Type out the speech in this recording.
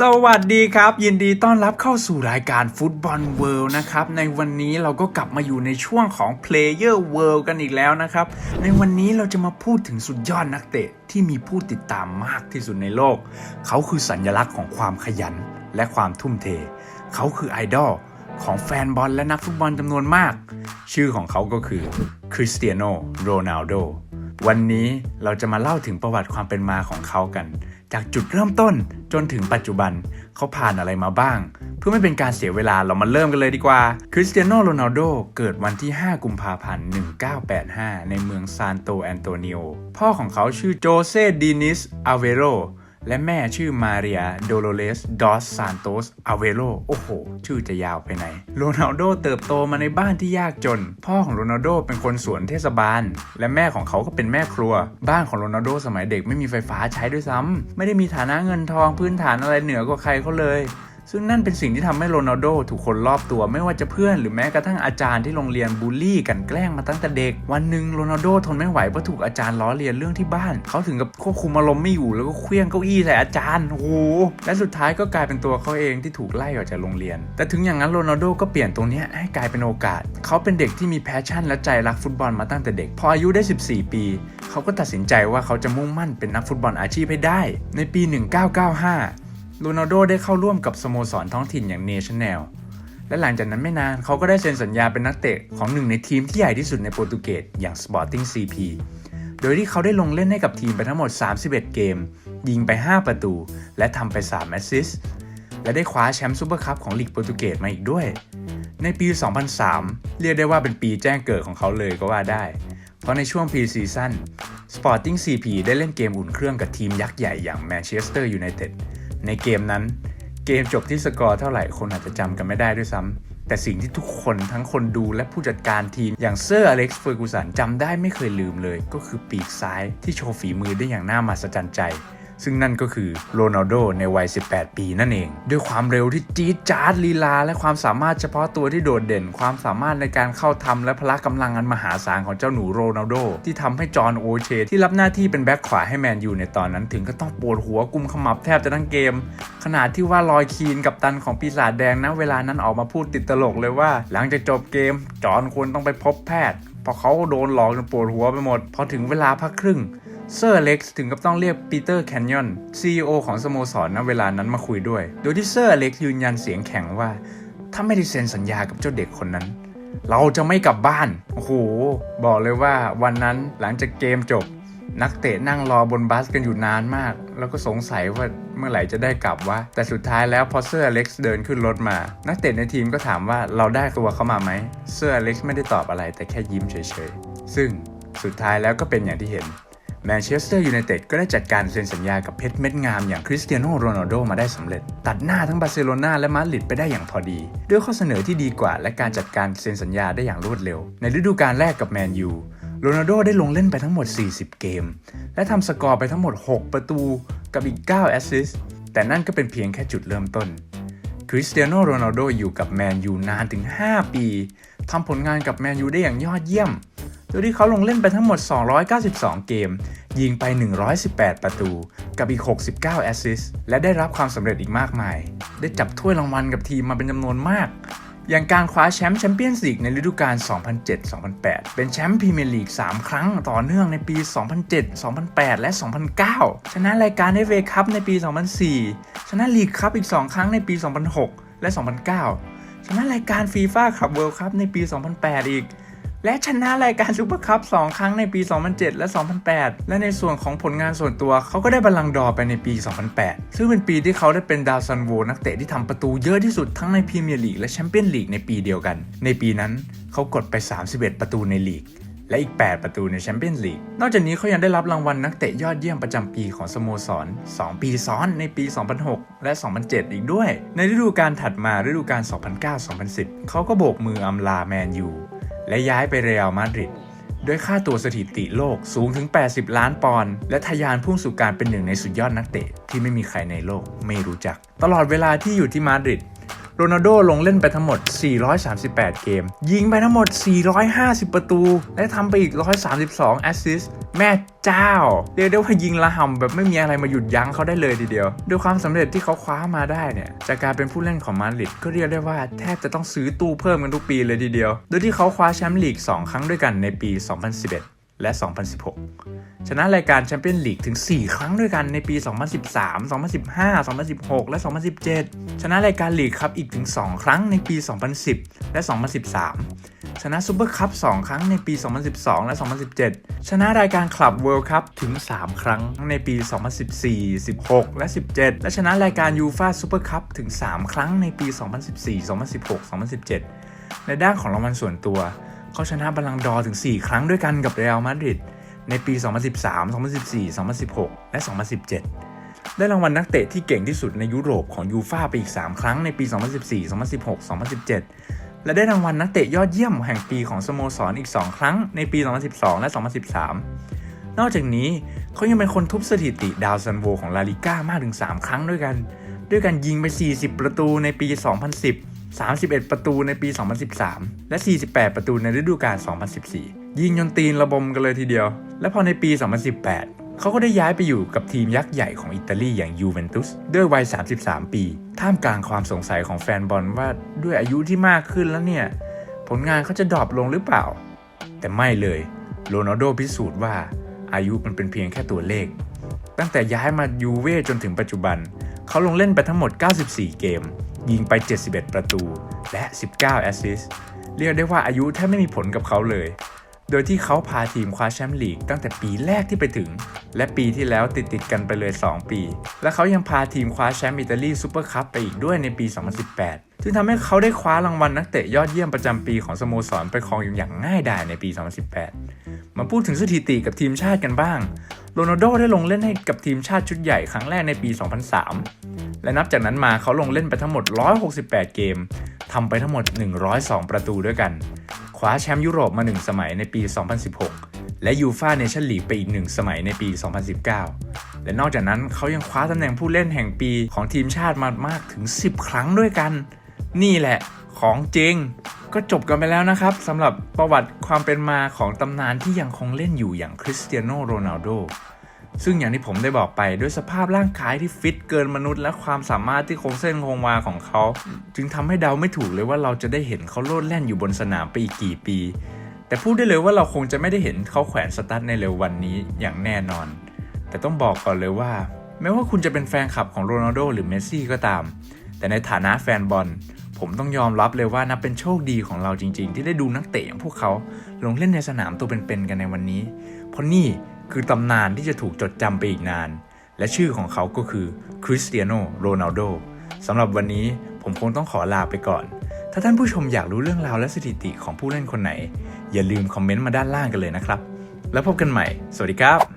สวัสดีครับ ยินดีต้อนรับเข้าสู่รายการฟุตบอลเวิลด์นะครับ ในวันนี้เราก็กลับมาอยู่ในช่วงของ Player World กันอีกแล้วนะครับ ในวันนี้เราจะมาพูดถึงสุดยอดนักเตะที่มีผู้ติดตามมากที่สุดในโลก เขาคือสัญลักษณ์ของความขยันและความทุ่มเท เขาคือไอดอลของแฟนบอลและนักฟุตบอลจำนวนมาก ชื่อของเขาก็คือคริสเตียโนโรนัลโดวันนี้เราจะมาเล่าถึงประวัติความเป็นมาของเขากัน จากจุดเริ่มต้นจนถึงปัจจุบันเขาผ่านอะไรมาบ้าง เพื่อไม่เป็นการเสียเวลาเรามาเริ่มกันเลยดีกว่าคริสเตียโนโรนัลโดเกิดวันที่ 5 กุมภาพันธ์ 1985 ในเมืองซานโตแอนโตนิโอพ่อของเขาชื่อโจเซดินิสอาเวโร และแม่ชื่อมาเรียโดโลเลสดอสซานโตสอาเวโรโอ้โห ชื่อจะยาวไปไหนโรนัลโดเติบโตมาในบ้านที่ยากจน พ่อของโรนัลโดเป็นคนสวนเทศบาล และแม่ของเขาก็เป็นแม่ครัว บ้านของโรนัลโดสมัยเด็กไม่มีไฟฟ้าใช้ด้วยซ้ำไม่ได้มีฐานะเงินทองพื้นฐานอะไรเหนือกว่าใครเขาเลย ซึ่งนั่นเป็นสิ่งที่ทำให้โรนัลโดถูกคนรอบตัวไม่ว่าจะเพื่อนหรือแม้กระทั่งอาจารย์ที่โรงเรียนบูลลี่กันแกล้งมาตั้งแต่เด็ก วันหนึ่งโรนัลโดทนไม่ไหวเพราะถูกอาจารย์ล้อเลียนเรื่องที่บ้าน เขาถึงกับควบคุมอารมณ์ไม่อยู่แล้วก็เคลี้ยงเก้าอี้ใส่อาจารย์โอ้โหและสุดท้ายก็กลายเป็นตัวเขาเองที่ถูกไล่ออกจากโรงเรียน แต่ถึงอย่างนั้นโรนัลโดก็เปลี่ยนตรงนี้ให้กลายเป็นโอกาส เขาเป็นเด็กที่มีแพชชั่นและใจรักฟุตบอลมาตั้งแต่เด็ก พออายุได้ 14 ปี เขาก็ตัดสินใจว่าเขาจะมุ่งมั่นเป็นนักฟุตบอลอาชีพให้ได้ ในปี 1995 โรนัลโดได้เข้าร่วมกับสโมสรท้องถิ่นอย่างเนชั่นแนล และหลังจากนั้นไม่นานเขาก็ได้เซ็นสัญญาเป็นนักเตะของหนึ่งในทีมที่ใหญ่ที่สุดในโปรตุเกสอย่าง Sporting CP โดยที่เขาได้ลงเล่นให้กับทีมไปทั้งหมด 31 เกม ยิงไป 5 ประตู และทำไป 3 แอสซิสต์และได้คว้าแชมป์ซูเปอร์คัพของลีกโปรตุเกสมาอีกด้วย ในปี 2003 เรียกได้ว่าเป็นปีแจ้งเกิดของเขาเลยก็ว่าได้ เพราะในช่วงพรีซีซั่น Sporting CP ได้เล่นเกมอุ่นเครื่องกับทีมยักษ์ใหญ่อย่าง Manchester United ในเกมนั้น เกมจบที่สกอร์เท่าไหร่คนอาจจะจำกันไม่ได้ด้วยซ้ำแต่สิ่งที่ทุกคนทั้งคนดูและผู้จัดการทีม อย่างเซอร์อเล็กซ์เฟอร์กูสันจำได้ไม่เคยลืมเลย ก็คือปีกซ้ายที่โชว์ฝีมือได้อย่างน่ามหัศจรรย์ใจ ซึ่งนั่นก็คือโรนัลโดในวัย 18 ปีนั่นเอง ด้วยความเร็วที่จี๊ดจ๊าดลีลา และความสามารถเฉพาะตัวที่โดดเด่น ความสามารถในการเข้าทำและพละกำลังอันมหาศาลของเจ้าหนูโรนัลโด ที่ทำให้จอห์นโอเชที่รับหน้าที่เป็นแบ็คขวาให้แมนยูในตอนนั้นถึงก็ต้องปวดหัวกุมขมับแทบจะทั้งเกม ขนาดที่ว่าลอยคีนกับตันของปีศาจแดงนะเวลานั้นออกมาพูดติดตลกเลยว่า หลังจากจบเกมจอห์นควรต้องไปพบแพทย์เพราะเขาโดนหลอกจนปวดหัวไปหมด พอถึงเวลาพักครึ่ง เซอร์เล็กซ์ถึงกับต้องเรียกปีเตอร์แคนยอน CEO ของสโมสรณเวลานั้นมาคุยด้วย โดยที่เซอร์เล็กซ์ยืนยันเสียงแข็งว่า ถ้าไม่ได้เซ็นสัญญากับเจ้าเด็กคนนั้น เราจะไม่กลับบ้าน โอ้โห บอกเลยว่าวันนั้นหลังจากเกมจบ นักเตะนั่งรอบนบัสกันอยู่นานมาก แล้วก็สงสัยว่าเมื่อไหร่จะได้กลับวะ แต่สุดท้ายแล้วพอเซอร์เล็กซ์เดินขึ้นรถมา นักเตะในทีมก็ถามว่าเราได้ตัวเขามาไหมเซอร์เล็กซ์ไม่ได้ตอบอะไรแต่แค่ยิ้มเฉยๆ ซึ่งสุดท้ายแล้วก็เป็นอย่างที่เห็น แมนเชสเตอร์ยูไนเต็ดก็ได้จัดการเซ็นสัญญากับเพชรเม็ดงามอย่างคริสเตียโนโรนัลโดมาได้สำเร็จ ตัดหน้าทั้งบาร์เซโลนาและมาดริดไปได้อย่างพอดี ด้วยข้อเสนอที่ดีกว่าและการจัดการเซ็นสัญญาได้อย่างรวดเร็ว ในฤดูกาลแรกกับแมนยูโรนัลโดได้ลงเล่นไปทั้งหมด 40 เกม และทำสกอร์ไปทั้งหมด 6 ประตูกับอีก 9 แอสซิสต์แต่นั่นก็เป็นเพียงแค่จุดเริ่มต้นคริสเตียโนโรนัลโดอยู่กับแมนยูนานถึง 5 ปีทำผลงานกับแมนยูได้อย่างยอดเยี่ยม โดยที่เขาลงเล่นไปทั้งหมด 292 เกม ยิงไป 118 ประตู กับอีก 69 แอสซิสต์และได้รับความสำเร็จอีกมากมาย ได้จับถ้วยรางวัลกับทีมมาเป็นจำนวนมาก อย่างการคว้าแชมป์แชมเปี้ยนส์ลีกในฤดูกาล 2007-2008 เป็นแชมป์พรีเมียร์ลีก 3 ครั้งต่อเนื่องในปี 2007 2008 และ 2009 ชนะรายการ FA คัพในปี 2004 ชนะลีกคัพอีก 2 ครั้งในปี 2006 และ 2009 ชนะรายการฟีฟ่าคัพเวิลด์คัพในปี 2008 อีก และชนะรายการซูเปอร์คัพ2ครั้งในปี 2007 และ 2008 และในส่วนของผลงานส่วนตัว เขาก็ได้บัลลังดอร์ไปในปี 2008 ซึ่งเป็นปีที่เขาได้เป็นดาวซันโวนักเตะที่ทำประตูเยอะที่สุดทั้งในพรีเมียร์ลีกและแชมเปี้ยนลีกในปีเดียวกัน ในปีนั้นเขากดไป 31 ประตูในลีกและอีก 8 ประตูในแชมเปี้ยนลีก นอกจากนี้เขายังได้รับรางวัลนักเตะยอดเยี่ยมประจำปีของสโมสร 2 ปีซ้อนในปี 2006 และ 2007 อีกด้วย ในฤดูกาลถัดมาฤดูกาล 2009-2010 เขาก็โบกมืออำลาแมนยู และย้ายไปเรอัลมาดริดด้วยค่าตัวสถิติโลกสูงถึง 80 ล้านปอนด์และทะยานพุ่งสู่การเป็นหนึ่งในสุดยอดนักเตะที่ไม่มีใครในโลกไม่รู้จัก ตลอดเวลาที่อยู่ที่มาดริด โรนัลโดลงเล่นไปทั้งหมด 438 เกม ยิงไปทั้งหมด 450 ประตู และทำไปอีก 132 แอสซิสต์แม่เจ้า เรียกได้ว่ายิงละห่ำแบบไม่มีอะไรมาหยุดยั้งเขาได้เลยทีเดียวด้วยความสำเร็จที่เขาคว้ามาได้เนี่ย จากการเป็นผู้เล่นของมาดริดก็เรียกได้ว่าแทบจะต้องซื้อตู้เพิ่มกันทุกปีเลยทีเดียว โดยที่เขาคว้าแชมป์ลีก 2 ครั้งด้วยกันในปี 2011 และ 2016 ชนะรายการแชมเปี้ยนลีกถึง 4 ครั้งด้วยกันในปี 2013 2015 2016 และ 2017 ชนะรายการลีกครับอีกถึง 2 ครั้งในปี 2010 และ 2013 ชนะซูเปอร์คัพ 2 ครั้งในปี 2012 และ 2017 ชนะรายการคลับเวิลด์คัพถึง 3 ครั้งในปี 2014 16 และ 17 และชนะรายการยูฟาซูเปอร์คัพถึง 3 ครั้งในปี 2014 2016 2017 ในด้านของรางวัลส่วนตัว เขาชนะบัลลังดอร์ถึง 4 ครั้งด้วยกันกับเรอัลมาดริดในปี 2013 2014 2016 และ 2017 ได้รางวัลนักเตะที่เก่งที่สุดในยุโรปของยูฟ่าไปอีก 3 ครั้งในปี 2014 2016 2017 และได้รางวัลนักเตะยอดเยี่ยมแห่งปีของสโมสรอีก 2 ครั้งในปี 2012 และ 2013 นอกจากนี้เขายังเป็นคนทุบสถิติดาวซันโวของลาลิก้ามากถึง 3 ครั้งด้วยกัน ด้วยการยิงไป 40 ประตูในปี 2010 31 ประตูในปี 2013 และ 48 ประตูในฤดูกาล 2014 ยิงจนตีนระบมกันเลยทีเดียว และพอในปี 2018 เขาก็ได้ย้ายไปอยู่กับทีมยักษ์ใหญ่ของอิตาลีอย่างยูเวนตุสด้วยวัย 33 ปี ท่ามกลางความสงสัยของแฟนบอลว่าด้วยอายุที่มากขึ้นแล้วเนี่ย ผลงานเขาจะดรอปลงหรือเปล่า แต่ไม่เลยโรนัลโดพิสูจน์ว่าอายุมันเป็นเพียงแค่ตัวเลข ตั้งแต่ย้ายมายูเว่จนถึงปัจจุบัน เขาลงเล่นไปทั้งหมด 94 เกม ยิงไป 71 ประตูและ 19 แอสซิสต์เรียกได้ว่าอายุแทบไม่มีผลกับเขาเลย โดยที่เขาพาทีมคว้าแชมป์ลีกตั้งแต่ปีแรกที่ไปถึง และปีที่แล้วติดติดกันไปเลย 2 ปี และเขายังพาทีมคว้าแชมป์อิตาลีซูเปอร์คัพไปอีกด้วยในปี 2018 ซึ่งทำให้เขาได้คว้ารางวัลนักเตะยอดเยี่ยมประจำปีของสโมสรไปครองอย่างง่ายดายในปี 2018 มาพูดถึงสถิติกับทีมชาติกันบ้างโรนัลโดได้ลงเล่นให้กับทีมชาติชุดใหญ่ครั้งแรกในปี 2003 และนับจากนั้นมาเขาลงเล่นไปทั้งหมด 168 เกมทำไปทั้งหมด 102 ประตูด้วยกัน คว้าแชมป์ยุโรปมา 1 สมัยในปี 2016 และยูฟ่าเนชั่นลีกไปอีก 1 สมัยในปี 2019 และนอกจากนั้นเขายังคว้าตำแหน่งผู้เล่นแห่งปีของทีมชาติมามากถึง 10 ครั้งด้วยกัน นี่แหละของจริงก็จบกันไปแล้วนะครับสำหรับประวัติความเป็นมาของตำนานที่ยังคงเล่นอยู่อย่างคริสเตียโนโรนัลโด ซึ่งอย่างที่ผมได้บอกไปด้วยสภาพร่างกายที่ฟิตเกินมนุษย์ และความสามารถที่คงเส้นคงวาของเขา จึงทำให้เดาไม่ถูกเลยว่าเราจะได้เห็นเขาโลดแล่นอยู่บนสนามไปอีกกี่ปี แต่พูดได้เลยว่าเราคงจะไม่ได้เห็นเขาแขวนสตั๊ดในเร็ววันนี้อย่างแน่นอน แต่ต้องบอกก่อนเลยว่าแม้ว่าคุณจะเป็นแฟนคลับของโรนัลโดหรือเมสซี่ก็ตาม แต่ในฐานะแฟนบอล ผมต้องยอมรับเลยว่านับเป็นโชคดีของเราจริง ๆ ที่ได้ดูนักเตะอย่างพวกเขา ลงเล่นในสนามตัวเป็นๆกันในวันนี้ เพราะนี่ คือตำนานที่จะถูกจดจำไปอีกนาน และชื่อของเขาก็คือคริสเตียโนโรนัลโดสำหรับวันนี้ผมคงต้องขอลาไปก่อน ถ้าท่านผู้ชมอยากรู้เรื่องราวและสถิติของผู้เล่นคนไหน อย่าลืมคอมเมนต์มาด้านล่างกันเลยนะครับ แล้วพบกันใหม่ สวัสดีครับ